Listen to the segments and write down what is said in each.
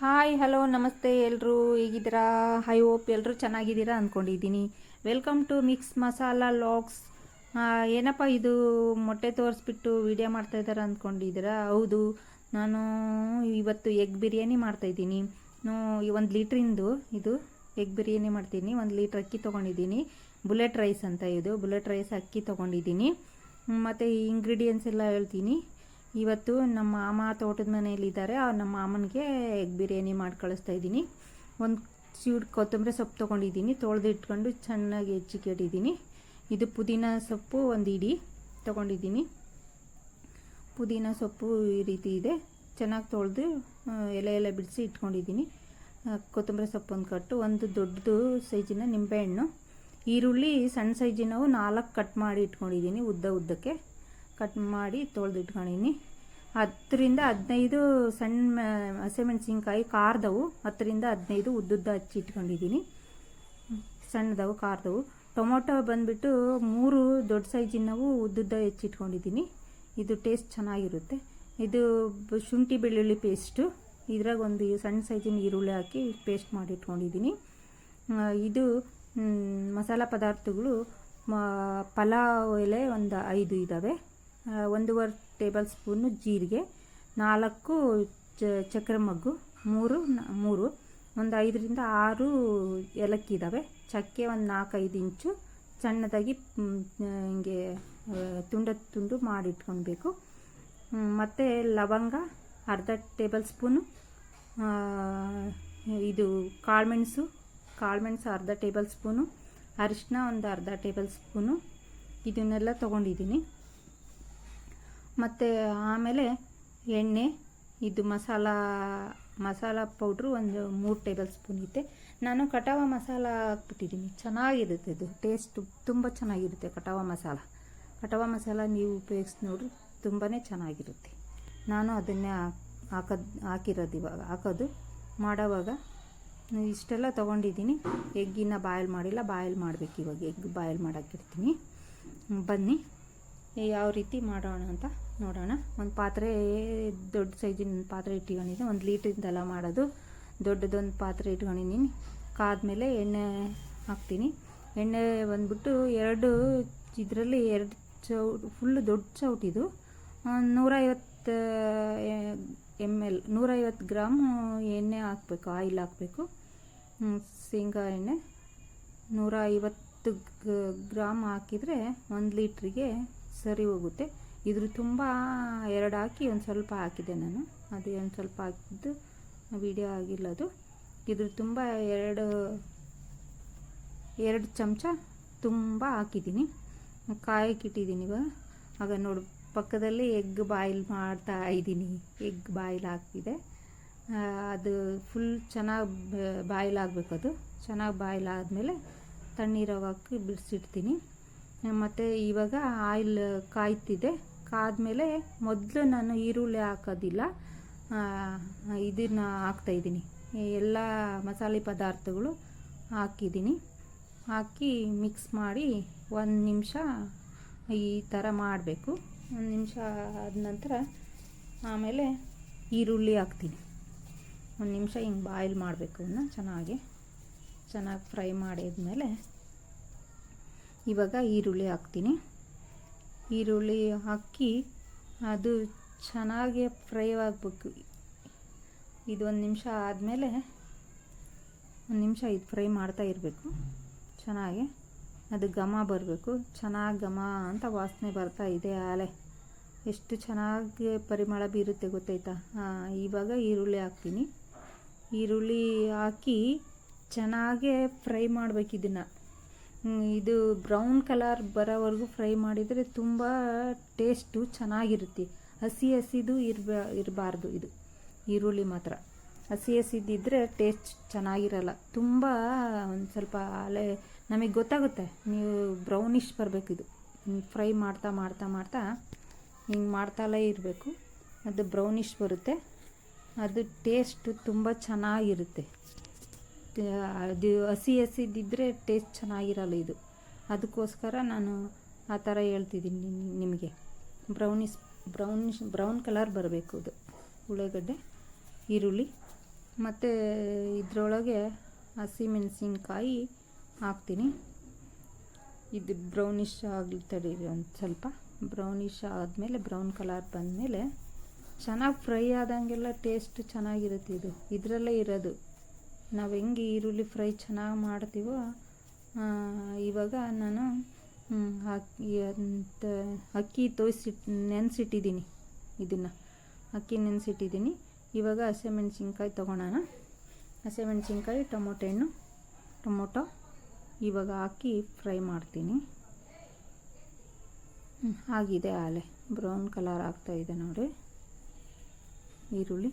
Hi, hello, ನಮಸ್ತೆ ಎಲ್ಲರೂ ಹೇಗಿದ್ದೀರಾ? ಹೈ ಹೋಪ್ ಎಲ್ಲರೂ ಚೆನ್ನಾಗಿದ್ದೀರಾ ಅಂದ್ಕೊಂಡಿದ್ದೀನಿ. Welcome to mix masala logs ಏನಪ್ಪ ಇದು ಮೊಟ್ಟೆ ತೋರಿಸ್ಬಿಟ್ಟು ವಿಡಿಯೋ ಮಾಡ್ತಾ ಇದ್ದಾರೆ ಅಂದ್ಕೊಂಡಿದ್ದೀರಾ? ಹೌದು, ನಾನು ಇವತ್ತು ಎಗ್ ಬಿರಿಯಾನಿ ಮಾಡ್ತಾಯಿದ್ದೀನಿ ಒಂದು ಲೀಟ್ರಿಂದು ಇದು ಎಗ್ ಬಿರಿಯಾನಿ ಮಾಡ್ತೀನಿ. ಒಂದು ಲೀಟ್ರ್ ಅಕ್ಕಿ ತೊಗೊಂಡಿದ್ದೀನಿ. ಬುಲೆಟ್ ರೈಸ್ ಅಂತ ಇದು. ಬುಲೆಟ್ ರೈಸ್ ಅಕ್ಕಿ ತೊಗೊಂಡಿದ್ದೀನಿ. ಮತ್ತು ಇಂಗ್ರೀಡಿಯೆಂಟ್ಸ್ ಎಲ್ಲ ಹೇಳ್ತೀನಿ. ಇವತ್ತು ನಮ್ಮ ಮಾಮ ತೋಟದ ಮನೆಯಲ್ಲಿದ್ದಾರೆ ನಮ್ಮ ಮಾಮನಿಗೆ ಎಗ್ ಬಿರಿಯಾನಿ ಮಾಡಿ ಕಳಿಸ್ತಾ ಇದ್ದೀನಿ. ಒಂದು ಸೀಡ್ ಕೊತ್ತಂಬರಿ ಸೊಪ್ಪು ತೊಗೊಂಡಿದ್ದೀನಿ. ತೊಳೆದಿಟ್ಕೊಂಡು ಚೆನ್ನಾಗಿ ಹೆಚ್ಚಿಕೆಟ್ಟಿದ್ದೀನಿ ಇದು ಪುದೀನ ಸೊಪ್ಪು ಒಂದು ಇಡಿ ತೊಗೊಂಡಿದ್ದೀನಿ. ಪುದೀನ ಸೊಪ್ಪು ಈ ರೀತಿ ಇದೆ. ಚೆನ್ನಾಗಿ ತೊಳೆದು ಎಲೆ ಎಲೆ ಬಿಡಿಸಿ ಇಟ್ಕೊಂಡಿದ್ದೀನಿ. ಕೊತ್ತಂಬರಿ ಸೊಪ್ಪು ಒಂದು ಕಟ್ಟು. ಒಂದು ದೊಡ್ಡದು ಸೈಜಿನ ನಿಂಬೆಹಣ್ಣು. ಈರುಳ್ಳಿ ಸಣ್ಣ ಸೈಜಿನವು ನಾಲ್ಕು ಕಟ್ ಮಾಡಿ ಇಟ್ಕೊಂಡಿದ್ದೀನಿ ಉದ್ದ ಉದ್ದಕ್ಕೆ. ಕಟ್ ಮಾಡಿ ತೊಳೆದು ಇಟ್ಕೊಂಡಿನಿ ಹತ್ತರಿಂದ ಹದಿನೈದು ಸಣ್ಣ ಹಸಿಮೆಣ್ಸಿನ್ಕಾಯಿ ಖಾರದವು ಹತ್ತರಿಂದ ಹದಿನೈದು ಉದ್ದುದ್ದ ಹಚ್ಚಿ ಇಟ್ಕೊಂಡಿದ್ದೀನಿ ಸಣ್ಣದವು, ಖಾರದವು. ಟೊಮೊಟೊ ಬಂದುಬಿಟ್ಟು ಮೂರು ದೊಡ್ಡ ಸೈಜಿನವು ಉದ್ದುದ್ದ ಹೆಚ್ಚಿಟ್ಕೊಂಡಿದ್ದೀನಿ ಇದು ಟೇಸ್ಟ್ ಚೆನ್ನಾಗಿರುತ್ತೆ. ಇದು ಶುಂಠಿ ಬೆಳ್ಳುಳ್ಳಿ ಪೇಸ್ಟು. ಇದ್ರಾಗ ಒಂದು ಸಣ್ಣ ಸೈಜಿನ ಈರುಳ್ಳಿ ಹಾಕಿ ಪೇಸ್ಟ್ ಮಾಡಿ ಇಟ್ಕೊಂಡಿದ್ದೀನಿ ಇದು ಮಸಾಲ ಪದಾರ್ಥಗಳು ಪಲಾವ್ ಎಲೆ ಒಂದು ಐದು ಇದ್ದಾವೆ ಒಂದೂವರೆ ಟೇಬಲ್ ಸ್ಪೂನು ಜೀರಿಗೆ, ನಾಲ್ಕು ಚಕ್ರ ಮಗ್ಗು, ಮೂರು ಮೂರು, ಒಂದು ಐದರಿಂದ ಆರು ಏಲಕ್ಕಿ ಇದ್ದಾವೆ ಚಕ್ಕೆ ಒಂದು ನಾಲ್ಕೈದು ಇಂಚು, ಸಣ್ಣದಾಗಿ ಹಿಂಗೆ ತುಂಡ ತುಂಡು ಮಾಡಿಟ್ಕೊಳ್ಬೇಕು ಮತ್ತು ಲವಂಗ, ಅರ್ಧ ಟೇಬಲ್ ಸ್ಪೂನು ಇದು ಕಾಳುಮೆಣಸು ಕಾಳುಮೆಣಸು ಅರ್ಧ ಟೇಬಲ್ ಸ್ಪೂನು ಅರಿಶಿನ ಒಂದು ಅರ್ಧ ಟೇಬಲ್ ಸ್ಪೂನು, ಇದನ್ನೆಲ್ಲ ತೊಗೊಂಡಿದ್ದೀನಿ. ಮತ್ತು ಆಮೇಲೆ ಎಣ್ಣೆ, ಇದು ಮಸಾಲ ಮಸಾಲ ಪೌಡ್ರು ಒಂದು ಮೂರು ಟೇಬಲ್ ಸ್ಪೂನ್ ಇದೆ ನಾನು ಕಟಾವ ಮಸಾಲ ಹಾಕ್ಬಿಟ್ಟಿದ್ದೀನಿ. ಚೆನ್ನಾಗಿರುತ್ತೆ ಇದು. ಟೇಸ್ಟು ತುಂಬ ಚೆನ್ನಾಗಿರುತ್ತೆ ಕಟಾವ ಮಸಾಲ. ಕಟಾವ ಮಸಾಲ ನೀವು ಉಪಯೋಗಿಸಿ ನೋಡ್ರಿ ತುಂಬಾ ಚೆನ್ನಾಗಿರುತ್ತೆ. ನಾನು ಅದನ್ನೇ ಹಾಕೋದು, ಹಾಕಿರೋದು ಇವಾಗ. ಹಾಕೋದು. ಮಾಡೋವಾಗ ಇಷ್ಟೆಲ್ಲ ತೊಗೊಂಡಿದ್ದೀನಿ. ಎಗ್ಗಿನ ಬಾಯಲ್ ಮಾಡಿಲ್ಲ. ಬಾಯಲ್ ಮಾಡಬೇಕು ಇವಾಗ. ಎಗ್ ಬಾಯಲ್ ಮಾಡೋಕ್ಕಿರ್ತೀನಿ ಬನ್ನಿ. ಯಾವ ರೀತಿ ಮಾಡೋಣ ಅಂತ ನೋಡೋಣ. ಒಂದು ಪಾತ್ರೆ, ದೊಡ್ಡ ಸೈಜಿನ ಪಾತ್ರೆ ಇಟ್ಕೊಂಡಿದ್ದೆ ಒಂದು ಲೀಟ್ರಿಂದೆಲ್ಲ ಮಾಡೋದು. ದೊಡ್ಡದೊಂದು ಪಾತ್ರೆ ಇಟ್ಕೊಂಡಿದ್ದೀನಿ. ಕಾದ್ಮೇಲೆ ಎಣ್ಣೆ ಹಾಕ್ತೀನಿ. ಎಣ್ಣೆ ಬಂದ್ಬಿಟ್ಟು ಎರಡು, ಇದರಲ್ಲಿ ಎರಡು ಚೌ ಫುಲ್ಲು ದೊಡ್ಡ ಚೌಟಿದು ನೂರೈವತ್ತು ಎಂ ಎಲ್, ನೂರೈವತ್ತು ಗ್ರಾಮ್ ಎಣ್ಣೆ ಹಾಕಬೇಕು, ಆಯಿಲ್ ಹಾಕಬೇಕು. ಶೇಂಗಾ ಎಣ್ಣೆ. ನೂರ ಐವತ್ತು ಗ್ರಾಮ್ ಹಾಕಿದರೆ ಒಂದು ಲೀಟ್ರಿಗೆ ಸರಿ ಹೋಗುತ್ತೆ. ಇದ್ರ ತುಂಬ ಎರಡು ಹಾಕಿ ಒಂದು ಸ್ವಲ್ಪ ಹಾಕಿದೆ ನಾನು. ಅದು ಒಂದು ಸ್ವಲ್ಪ ಹಾಕಿದ್ದು ವಿಡಿಯೋ ಆಗಿಲ್ಲ ಅದು ಇದ್ರ ತುಂಬ ಎರಡು ಎರಡು ಚಮಚ ತುಂಬ ಹಾಕಿದ್ದೀನಿ. ಕಾಯಕ್ಕಿಟ್ಟಿದ್ದೀನಿ ಇವಾಗ. ಆಗ ನೋಡು, ಪಕ್ಕದಲ್ಲಿ ಎಗ್ ಬಾಯ್ಲ್ ಮಾಡ್ತಾ ಇದ್ದೀನಿ. ಎಗ್ ಬಾಯಿಲ್ ಹಾಕ್ತಿದೆ ಅದು ಫುಲ್ ಚೆನ್ನಾಗಿ ಬಾಯಿಲ್ ಆಗಬೇಕು ಅದು. ಚೆನ್ನಾಗಿ ಬಾಯಿಲ್ ಆದಮೇಲೆ ತಣ್ಣೀರವಾಕಿ ಹಾಕಿ ಬಿಡಿಸಿಡ್ತೀನಿ ಮತ್ತು ಇವಾಗ ಆಯಿಲ್ ಕಾಯ್ತಿದೆ ಕಾದ್ಮೇಲೆ ಮೊದಲು ನಾನು ಈರುಳ್ಳಿ ಹಾಕೋದಿಲ್ಲ. ಇದನ್ನು ಹಾಕ್ತಾಯಿದ್ದೀನಿ ಎಲ್ಲ ಮಸಾಲೆ ಪದಾರ್ಥಗಳು ಹಾಕಿದ್ದೀನಿ. ಹಾಕಿ ಮಿಕ್ಸ್ ಮಾಡಿ ಒಂದು ನಿಮಿಷ ಈ ಥರ ಮಾಡಬೇಕು. ಒಂದು ನಿಮಿಷ ಆದ ನಂತರ ಆಮೇಲೆ ಈರುಳ್ಳಿ ಹಾಕ್ತೀನಿ. ಒಂದು ನಿಮಿಷ ಹಿಂಗೆ ಬಾಯ್ಲ್ ಮಾಡಬೇಕು ಅದನ್ನ ಚೆನ್ನಾಗಿ. ಚೆನ್ನಾಗಿ ಫ್ರೈ ಮಾಡಿದ್ಮೇಲೆ ಇವಾಗ ಈರುಳ್ಳಿ ಹಾಕ್ತೀನಿ. ಈರುಳ್ಳಿ ಹಾಕಿ ಅದು ಚೆನ್ನಾಗಿ ಫ್ರೈ ಆಗಬೇಕು. ಇದು ಒಂದು ನಿಮಿಷ ಆದಮೇಲೆ ಒಂದು ನಿಮಿಷ ಇದು ಫ್ರೈ ಮಾಡ್ತಾ ಇರಬೇಕು. ಚೆನ್ನಾಗಿ ಅದು ಘಮ ಬರಬೇಕು. ಚೆನ್ನಾಗಿ ಘಮ ಅಂತ ವಾಸನೆ ಬರ್ತಾ ಇದೆ ಆಲೆ. ಎಷ್ಟು ಚೆನ್ನಾಗಿ ಪರಿಮಳ ಬೀರುತ್ತೆ ಗೊತ್ತಾಯ್ತಾ? ಹಾಂ, ಇವಾಗ ಈರುಳ್ಳಿ ಹಾಕ್ತೀನಿ. ಈರುಳ್ಳಿ ಹಾಕಿ ಚೆನ್ನಾಗೇ ಫ್ರೈ ಮಾಡ್ಬೇಕು ಇದನ್ನು. ಇದು ಬ್ರೌನ್ ಕಲರ್ ಬರೋವರೆಗೂ ಫ್ರೈ ಮಾಡಿದರೆ ತುಂಬ ಟೇಸ್ಟು ಚೆನ್ನಾಗಿರುತ್ತೆ. ಹಸಿ ಹಸಿದು ಇರಬ, ಇರಬಾರ್ದು ಇದು. ಈರುಳ್ಳಿ ಮಾತ್ರ. ಹಸಿ ಹಸಿದಿದ್ದರೆ ಟೇಸ್ಟ್ ಚೆನ್ನಾಗಿರಲ್ಲ. ತುಂಬ ಒಂದು ಸ್ವಲ್ಪ ಅಲೆ, ನಮಗೆ ಗೊತ್ತಾಗುತ್ತೆ. ನೀವು ಬ್ರೌನಿಷ್ ಬರಬೇಕು ಇದು ಫ್ರೈ ಮಾಡ್ತಾ ಮಾಡ್ತಾ ಮಾಡ್ತಾ ಹಿಂಗೆ ಮಾಡ್ತಾಲೇ ಇರಬೇಕು. ಅದು ಬ್ರೌನಿಷ್ ಬರುತ್ತೆ. ಅದು ಟೇಸ್ಟು ತುಂಬ ಚೆನ್ನಾಗಿರುತ್ತೆ. ಅದು ಹಸಿ ಹಸಿದಿದ್ದರೆ ಟೇಸ್ಟ್ ಚೆನ್ನಾಗಿರಲ್ಲ ಇದು. ಅದಕ್ಕೋಸ್ಕರ ನಾನು ಆ ಥರ ಹೇಳ್ತಿದ್ದೀನಿ ನಿಮಗೆ. ಬ್ರೌನಿಸ್ ಬ್ರೌನಿಶ್ ಬ್ರೌನ್ ಕಲರ್ ಬರಬೇಕು ಅದು. ಉಳ್ಳಾಗಡ್ಡೆ, ಈರುಳ್ಳಿ, ಮತ್ತು ಇದರೊಳಗೆ ಹಸಿಮೆಣಸಿನ್ಕಾಯಿ ಹಾಕ್ತೀನಿ. ಇದು ಬ್ರೌನಿಶ್ ಆಗಲಿ ತಡೀರಿ ಒಂದು ಸ್ವಲ್ಪ. ಬ್ರೌನಿಶ್ ಆದಮೇಲೆ ಬ್ರೌನ್ ಕಲರ್ ಬಂದಮೇಲೆ ಚೆನ್ನಾಗಿ ಫ್ರೈ ಆದಂಗೆಲ್ಲ ಟೇಸ್ಟ್ ಚೆನ್ನಾಗಿರುತ್ತೆ ಇದು. ಇದರಲ್ಲೇ ಇರೋದು. ನಾವು ಹೆಂಗೆ ಈರುಳ್ಳಿ ಫ್ರೈ ಚೆನ್ನಾಗಿ ಮಾಡ್ತೀವೋ ಇವಾಗ ನಾನು ಅಕ್ಕಿ ಅಂತ, ಅಕ್ಕಿ ತೋಯಿಸಿ ನೆನೆಸಿಟ್ಟಿದ್ದೀನಿ ಇದನ್ನು. ಅಕ್ಕಿ ನೆನೆಸಿಟ್ಟಿದ್ದೀನಿ ಇವಾಗ ಹಸಿಮೆಣ್ಸಿನ್ಕಾಯಿ ತೊಗೊಳೋಣ ಹಸಿಮೆಣ್ಸಿನ್ಕಾಯಿ, ಟೊಮೊಟೊ ಹಣ್ಣು, ಟೊಮೊಟೊ ಇವಾಗ ಹಾಕಿ ಫ್ರೈ ಮಾಡ್ತೀನಿ. ಆಗಿದೆ ಆಲೆ. ಬ್ರೌನ್ ಕಲರ್ ಆಗ್ತಾಯಿದೆ ನೋಡಿ. ಈರುಳ್ಳಿ.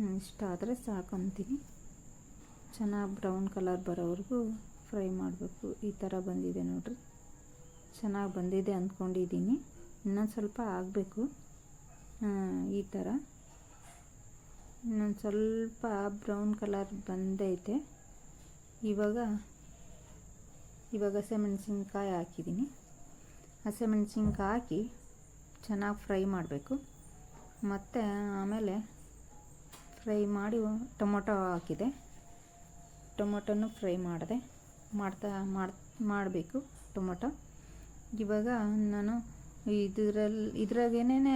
ಇಷ್ಟ ಆದರೆ ಸಾಕಂತೀನಿ ಚೆನ್ನಾಗಿ ಬ್ರೌನ್ ಕಲರ್ ಬರೋವರೆಗೂ ಫ್ರೈ ಮಾಡಬೇಕು. ಈ ಥರ ಬಂದಿದೆ ನೋಡ್ರಿ. ಚೆನ್ನಾಗಿ ಬಂದಿದೆ ಅಂದ್ಕೊಂಡಿದ್ದೀನಿ ಇನ್ನೊಂದು ಸ್ವಲ್ಪ ಆಗಬೇಕು. ಈ ಥರ ಇನ್ನೊಂದು ಸ್ವಲ್ಪ ಬ್ರೌನ್ ಕಲರ್ ಬಂದೈತೆ. ಇವಾಗ ಇವಾಗ ಹಸಿಮೆಣ್ಸಿನ್ಕಾಯಿ ಹಾಕಿದ್ದೀನಿ. ಹಸಿಮೆಣ್ಸಿನ್ಕಾಯಿ ಹಾಕಿ ಚೆನ್ನಾಗಿ ಫ್ರೈ ಮಾಡಬೇಕು. ಮತ್ತು ಆಮೇಲೆ ಫ್ರೈ ಮಾಡಿ ಟೊಮೊಟೊ ಹಾಕಿದೆ. ಟೊಮೊಟೊನು ಫ್ರೈ ಮಾಡಿದೆ. ಮಾಡ್ತಾ, ಮಾಡಿ, ಮಾಡಬೇಕು ಟೊಮೊಟೊ. ಇವಾಗ ನಾನು ಇದರಲ್ಲಿ ಇದ್ರಾಗೇನೆ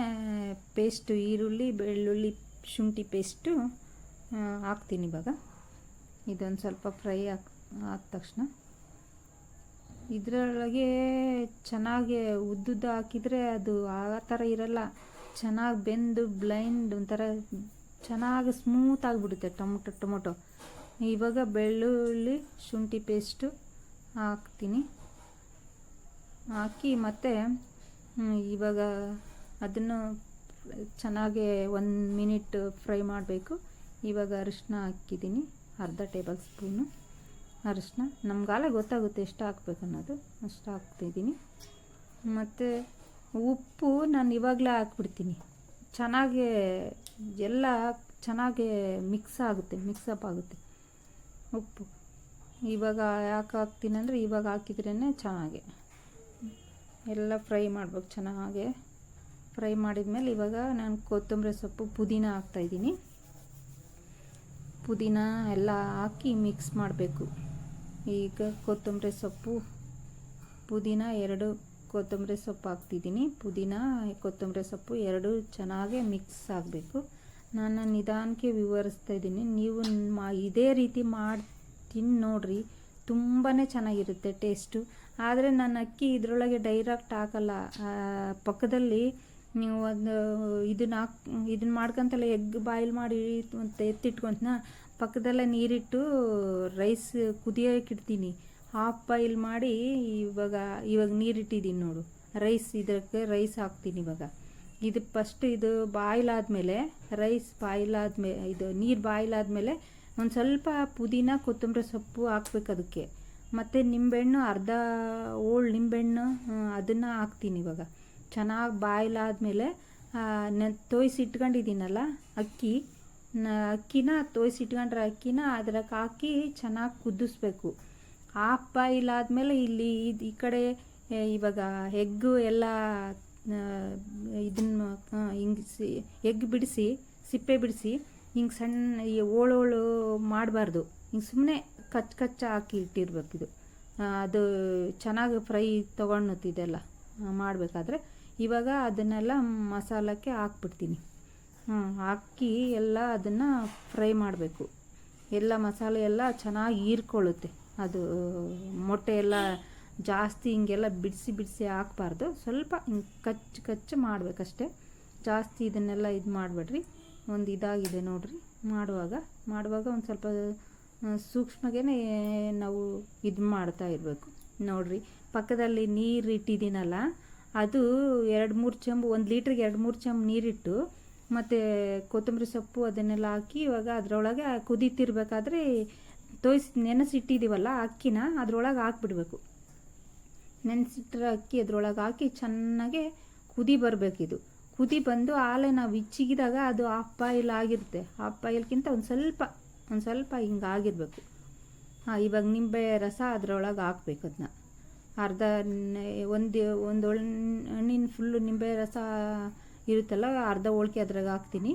ಪೇಸ್ಟು, ಈರುಳ್ಳಿ, ಬೆಳ್ಳುಳ್ಳಿ, ಶುಂಠಿ ಪೇಸ್ಟು ಹಾಕ್ತೀನಿ ಇವಾಗ. ಇದೊಂದು ಸ್ವಲ್ಪ ಫ್ರೈ ಹಾಕ್ ಆದ ತಕ್ಷಣ. ಇದರೊಳಗೆ ಚೆನ್ನಾಗಿ ಉದ್ದುದ್ದು ಹಾಕಿದರೆ ಅದು ಆ ಥರ ಇರಲ್ಲ. ಚೆನ್ನಾಗಿ ಬೆಂದು, ಬ್ಲೈಂಡ್ ಒಂಥರ ಚೆನ್ನಾಗಿ ಸ್ಮೂತ್ ಆಗಿಬಿಡುತ್ತೆ ಟೊಮೊಟೊ ಟೊಮೊಟೊ. ಇವಾಗ ಬೆಳ್ಳುಳ್ಳಿ, ಶುಂಠಿ ಪೇಸ್ಟು ಹಾಕ್ತೀನಿ. ಹಾಕಿ ಮತ್ತು ಇವಾಗ ಅದನ್ನು ಚೆನ್ನಾಗಿ ಒಂದು ಮಿನಿಟ್ ಫ್ರೈ ಮಾಡಬೇಕು. ಇವಾಗ ಅರಿಶಿನ ಹಾಕಿದ್ದೀನಿ, ಅರ್ಧ ಟೇಬಲ್ ಸ್ಪೂನು ಅರಿಶಿನ ನಮ್ಗಾಲೆ ಗೊತ್ತಾಗುತ್ತೆ ಎಷ್ಟು ಹಾಕ್ಬೇಕು ಅನ್ನೋದು. ಅಷ್ಟು ಹಾಕ್ತಿದ್ದೀನಿ ಮತ್ತು ಉಪ್ಪು ನಾನು ಇವಾಗಲೇ ಹಾಕ್ಬಿಡ್ತೀನಿ. ಚೆನ್ನಾಗಿ ಎಲ್ಲ ಚೆನ್ನಾಗಿ ಮಿಕ್ಸ್ ಆಗುತ್ತೆ ಮಿಕ್ಸಪ್ ಆಗುತ್ತೆ. ಉಪ್ಪು. ಇವಾಗ ಯಾಕೆ ಹಾಕ್ತೀನಿ ಅಂದರೆ ಇವಾಗ ಹಾಕಿದ್ರೇ ಚೆನ್ನಾಗಿ. ಎಲ್ಲ ಫ್ರೈ ಮಾಡ್ಬೇಕು ಚೆನ್ನಾಗೆ. ಫ್ರೈ ಮಾಡಿದ್ಮೇಲೆ ಇವಾಗ ನಾನು ಕೊತ್ತಂಬರಿ ಸೊಪ್ಪು ಪುದೀನ ಹಾಕ್ತಾಯಿದ್ದೀನಿ ಪುದೀನ ಎಲ್ಲ ಹಾಕಿ ಮಿಕ್ಸ್ ಮಾಡಬೇಕು. ಈಗ ಕೊತ್ತಂಬರಿ ಸೊಪ್ಪು, ಪುದೀನ ಎರಡು ಕೊತ್ತಂಬರಿ ಸೊಪ್ಪು ಹಾಕ್ತಿದ್ದೀನಿ. ಪುದೀನ, ಕೊತ್ತಂಬರಿ ಸೊಪ್ಪು ಎರಡು ಚೆನ್ನಾಗೇ ಮಿಕ್ಸ್ ಆಗಬೇಕು. ನಾನು ನಿಧಾನಕ್ಕೆ ವಿವರಿಸ್ತಾ ಇದ್ದೀನಿ. ನೀವು ಮಾ, ಇದೇ ರೀತಿ ಮಾಡ್ತೀನಿ ನೋಡಿರಿ. ತುಂಬಾ ಚೆನ್ನಾಗಿರುತ್ತೆ ಟೇಸ್ಟು ಆದರೆ ನಾನು ಅಕ್ಕಿ ಇದರೊಳಗೆ ಡೈರೆಕ್ಟ್ ಹಾಕಲ್ಲ. ಪಕ್ಕದಲ್ಲಿ ನೀವು ಒಂದು ಇದನ್ನ ಹಾಕ್, ಇದನ್ನ ಮಾಡ್ಕೊಂತಲ್ಲ ಎಗ್ ಬಾಯ್ಲ್ ಮಾಡಿ ಎತ್ತಿಟ್ಕೊಂತ ಪಕ್ಕದಲ್ಲೇ ನೀರಿಟ್ಟು ರೈಸ್ ಕುದಿಯೋಕೆ ಇಡ್ತೀನಿ. ಹಾಫ್ ಬಾಯ್ಲ್ ಮಾಡಿ ಇವಾಗ ಇವಾಗ ನೀರಿಟ್ಟಿದ್ದೀನಿ ನೋಡು. ರೈಸ್ ಇದಕ್ಕೆ ರೈಸ್ ಹಾಕ್ತೀನಿ ಇವಾಗ. ಇದು ಫಸ್ಟ್ ಇದು ಬಾಯ್ಲ್ ಆದಮೇಲೆ ರೈಸ್ ಬಾಯ್ಲ್ ಆದಮೇಲೆ ಇದು ನೀರು ಬಾಯ್ಲ್ ಆದಮೇಲೆ ಒಂದು ಸ್ವಲ್ಪ ಪುದೀನ, ಕೊತ್ತಂಬರಿ ಸೊಪ್ಪು ಹಾಕ್ಬೇಕು ಅದಕ್ಕೆ. ಮತ್ತು ನಿಂಬೆಹಣ್ಣು, ಅರ್ಧ ಓಳ್ ನಿಂಬೆಹಣ್ಣು ಅದನ್ನು ಹಾಕ್ತೀನಿ ಇವಾಗ. ಚೆನ್ನಾಗಿ ಬಾಯ್ಲ್ ಆದಮೇಲೆ ತೋಯ್ಸಿ ಇಟ್ಕೊಂಡಿದ್ದೀನಲ್ಲ ಅಕ್ಕಿ. ಅಕ್ಕಿನ ತೋಯ್ಸಿ ಇಟ್ಕೊಂಡ್ರೆ ಅಕ್ಕಿನ ಅದ್ರಾಗ ಹಾಕಿ ಚೆನ್ನಾಗಿ ಕುದಿಸ್ಬೇಕು. ಹಾಫ್ ಬಾಯ್ಲ್ ಆದಮೇಲೆ ಇಲ್ಲಿ ಇದು ಈ ಕಡೆ ಆ, ಇವಾಗ ಹೆಗ್ಗು ಎಲ್ಲ ಇದನ್ನು ಹಿಂಗೆ ಸಿ ಎಗ್ ಬಿಡಿಸಿ ಸಿಪ್ಪೆ ಬಿಡಿಸಿ ಹಿಂಗೆ ಸಣ್ಣ ಓಳೋಳು ಮಾಡಬಾರ್ದು. ಹಿಂಗೆ ಸುಮ್ಮನೆ ಕಚ್ ಕಚ್ಚ ಹಾಕಿ ಇಟ್ಟಿರ್ಬೇಕು ಇದು. ಅದು ಚೆನ್ನಾಗಿ ಫ್ರೈ ತೊಗೊಳುತ್ತಿದೆಲ್ಲ ಮಾಡಬೇಕಾದ್ರೆ. ಇವಾಗ ಅದನ್ನೆಲ್ಲ ಮಸಾಲಕ್ಕೆ ಹಾಕ್ಬಿಡ್ತೀನಿ. ಹಾಕಿ ಎಲ್ಲ ಅದನ್ನು ಫ್ರೈ ಮಾಡಬೇಕು. ಎಲ್ಲ ಮಸಾಲೆ ಎಲ್ಲ ಚೆನ್ನಾಗಿ ಹೀರ್ಕೊಳ್ಳುತ್ತೆ. ಅದು, ಮೊಟ್ಟೆ ಎಲ್ಲ ಜಾಸ್ತಿ ಹಿಂಗೆಲ್ಲ ಬಿಡಿಸಿ ಬಿಡಿಸಿ ಹಾಕ್ಬಾರ್ದು. ಸ್ವಲ್ಪ ಹಿಂಗೆ ಕಚ್ಚು ಕಚ್ಚು ಮಾಡಬೇಕಷ್ಟೆ. ಜಾಸ್ತಿ ಇದನ್ನೆಲ್ಲ ಇದು ಮಾಡಬೇಡ್ರಿ. ಒಂದು ಇದಾಗಿದೆ ನೋಡ್ರಿ. ಮಾಡುವಾಗ ಮಾಡುವಾಗ ಒಂದು ಸ್ವಲ್ಪ ಸೂಕ್ಷ್ಮಗೇ ನಾವು ಇದು ಮಾಡ್ತಾ ಇರಬೇಕು. ನೋಡ್ರಿ, ಪಕ್ಕದಲ್ಲಿ ನೀರು ಇಟ್ಟಿದ್ದೀನಲ್ಲ, ಅದು ಎರಡು ಮೂರು ಚೆಂಬು ಒಂದು ಲೀಟ್ರಿಗೆ ಎರಡು ಮೂರು ಚೆಂಬು ನೀರಿಟ್ಟು, ಮತ್ತು ಕೊತ್ತಂಬರಿ ಸೊಪ್ಪು ಅದನ್ನೆಲ್ಲ ಹಾಕಿ ಇವಾಗ ಅದರೊಳಗೆ ಕುದೀತಿರ್ಬೇಕಾದ್ರೆ ತೋಯ್ಸಿ ನೆನೆಸಿಟ್ಟಿದ್ದೀವಲ್ಲ ಅಕ್ಕಿನ, ಅದರೊಳಗೆ ಹಾಕ್ಬಿಡ್ಬೇಕು. ನೆನೆಸಿಟ್ಟಿರೋ ಅಕ್ಕಿ ಅದರೊಳಗೆ ಹಾಕಿ ಚೆನ್ನಾಗೆ ಕುದಿ ಬರಬೇಕಿದು ಕುದಿ ಬಂದು ಆಲೆ ನಾವು ಇಚ್ಚಿಗಿದಾಗ ಅದು ಹಾಫ್ ಬಾಯಿಲ್ ಆಗಿರುತ್ತೆ. ಹಾಫ್ ಒಂದು ಸ್ವಲ್ಪ ಒಂದು ಸ್ವಲ್ಪ ಹಿಂಗೆ ಆಗಿರಬೇಕು. ಹಾಂ, ಇವಾಗ ನಿಂಬೆ ರಸ ಅದರೊಳಗೆ ಹಾಕ್ಬೇಕು ಅದನ್ನ ಅರ್ಧ ಒಂದು ಒಂದು ಹಣ್ಣಿನ ಫುಲ್ಲು ನಿಂಬೆ ರಸ ಇರುತ್ತಲ್ಲ, ಅರ್ಧ ಹೋಳ್ಕೆ ಅದ್ರಾಗ ಹಾಕ್ತೀನಿ.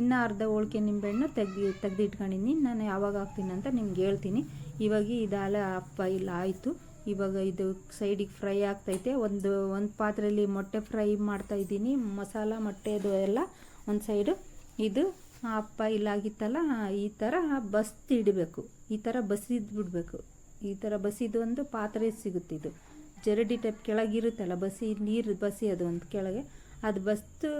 ಇನ್ನೂ ಅರ್ಧ ಹೋಳಿಗೆ ನಿಂಬೆಹಣ್ಣು ತೆಗ್ದು ತೆಗ್ದಿಟ್ಕೊಂಡಿನಿ. ನಾನು ಯಾವಾಗ ಹಾಕ್ತೀನಿ ಅಂತ ನಿಮ್ಗೆ ಹೇಳ್ತೀನಿ. ಇವಾಗ ಇದಾಲ ಅಪ್ಪ ಇಲ್ಲ, ಆಯಿತು. ಇವಾಗ ಇದು ಸೈಡಿಗೆ ಫ್ರೈ ಆಗ್ತೈತೆ. ಒಂದು ಒಂದು ಪಾತ್ರೆಯಲ್ಲಿ ಮೊಟ್ಟೆ ಫ್ರೈ ಮಾಡ್ತಾ ಇದ್ದೀನಿ. ಮಸಾಲ ಮೊಟ್ಟೆದು ಎಲ್ಲ ಒಂದು ಸೈಡು ಇದು ಅಪ್ಪ ಇಲ್ಲಾಗಿತ್ತಲ್ಲ ಈ ಥರ ಬಸ್ತಿಡಬೇಕು ಈ ಥರ ಬಸಿದು ಬಿಡಬೇಕು ಈ ಥರ ಬಸಿದು ಒಂದು ಪಾತ್ರೆ ಸಿಗುತ್ತೆ ಇದು ಜರಡಿ ಟೈಪ್ ಕೆಳಗಿರುತ್ತಲ್ಲ ಬಸಿ ನೀರು ಬಸಿ ಅದು ಒಂದು ಕೆಳಗೆ. ಅದು ಬಸ್ತು,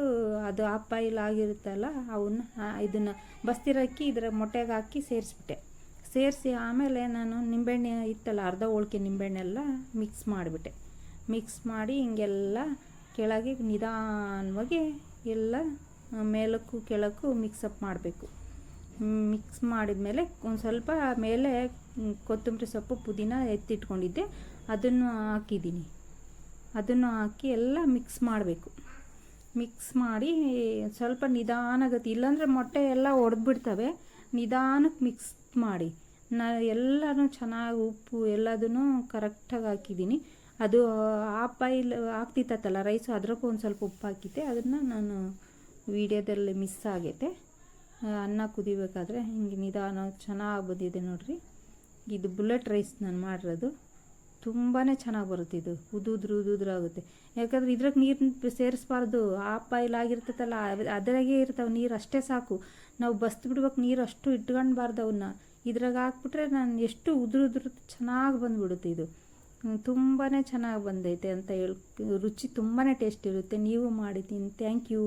ಅದು ಆ ಪೈಲ್ ಆಗಿರುತ್ತಲ್ಲ, ಅವನ್ನ ಇದನ್ನು ಬಸ್ತಿರಕ್ಕಿ ಇದರ ಮೊಟ್ಟೆಗೆ ಹಾಕಿ ಸೇರಿಸ್ಬಿಟ್ಟೆ. ಸೇರಿಸಿ ಆಮೇಲೆ ನಾನು ನಿಂಬೆಹಣ್ಣೆ ಇತ್ತಲ್ಲ, ಅರ್ಧ ಹೋಳಿಗೆ ನಿಂಬೆಹಣ್ಣೆಲ್ಲ ಮಿಕ್ಸ್ ಮಾಡಿಬಿಟ್ಟೆ. ಮಿಕ್ಸ್ ಮಾಡಿ ಹಿಂಗೆಲ್ಲ ಕೆಳಗೆ ನಿಧಾನವಾಗಿ ಎಲ್ಲ ಮೇಲಕ್ಕೂ ಕೆಳಕ್ಕೂ ಮಿಕ್ಸಪ್ ಮಾಡಬೇಕು. ಮಿಕ್ಸ್ ಮಾಡಿದ್ಮೇಲೆ ಒಂದು ಸ್ವಲ್ಪ ಮೇಲೆ ಕೊತ್ತಂಬರಿ ಸೊಪ್ಪು ಪುದೀನ ಎತ್ತಿಟ್ಕೊಂಡಿದ್ದೆ. ಅದನ್ನು ಹಾಕಿದ್ದೀನಿ. ಅದನ್ನು ಹಾಕಿ ಎಲ್ಲ ಮಿಕ್ಸ್ ಮಾಡಬೇಕು. ಮಿಕ್ಸ್ ಮಾಡಿ ಸ್ವಲ್ಪ ನಿಧಾನಗತಿ, ಇಲ್ಲಾಂದರೆ ಮೊಟ್ಟೆ ಎಲ್ಲ ಒಡೆದ್ಬಿಡ್ತವೆ. ನಿಧಾನಕ್ಕೆ ಮಿಕ್ಸ್ ಮಾಡಿ. ನಾ ಎಲ್ಲನೂ ಚೆನ್ನಾಗಿ ಉಪ್ಪು ಎಲ್ಲದನ್ನು ಕರೆಕ್ಟಾಗಿ ಹಾಕಿದ್ದೀನಿ. ಅದು ಆ ಪೈಲ್ ಆಗ್ತಿತ್ತಲ್ಲ ರೈಸು ಅದಕ್ಕೂ ಒಂದು ಸ್ವಲ್ಪ ಉಪ್ಪು ಹಾಕಿದ್ದೆ. ಅದನ್ನು ನಾನು ವೀಡಿಯೋದಲ್ಲಿ ಮಿಸ್ ಆಗೈತೆ. ಅನ್ನ ಕುದಿಬೇಕಾದ್ರೆ ಹಿಂಗೆ ನಿಧಾನ ಚೆನ್ನಾಗಿ ಬಂದಿದೆ ನೋಡಿರಿ. ಇದು ಬುಲೆಟ್ ರೈಸ್ ನಾನು ಮಾಡಿರೋದು. ತುಂಬಾ ಚೆನ್ನಾಗಿ ಬರುತ್ತೆ ಇದು. ಉದುದ್ರು ಆಗುತ್ತೆ. ಯಾಕಂದ್ರೆ ಇದ್ರಾಗ ನೀರು ಸೇರಿಸ್ಬಾರ್ದು. ಆ ಪೈಲ್ ಆಗಿರ್ತೈತಲ್ಲ ಅದರಾಗೆ ಇರ್ತಾವೆ ನೀರು ಅಷ್ಟೇ ಸಾಕು. ನಾವು ಬಸ್ದು ಬಿಡ್ಬೇಕು ನೀರು ಅಷ್ಟು ಇಟ್ಕೊಳ್ಬಾರ್ದು ಅವನ್ನ ಇದ್ರಾಗ ಹಾಕ್ಬಿಟ್ರೆ ನಾನು ಎಷ್ಟು ಉದುರು ಉದುರು ಚೆನ್ನಾಗಿ ಬಂದುಬಿಡುತ್ತೆ ಇದು. ತುಂಬಾ ಚೆನ್ನಾಗಿ ಬಂದೈತೆ ಅಂತ ಹೇಳಿ, ರುಚಿ ತುಂಬಾ ಟೇಸ್ಟ್ ಇರುತ್ತೆ. ನೀವು ಮಾಡಿದ್ದೀನಿ ಥ್ಯಾಂಕ್ ಯು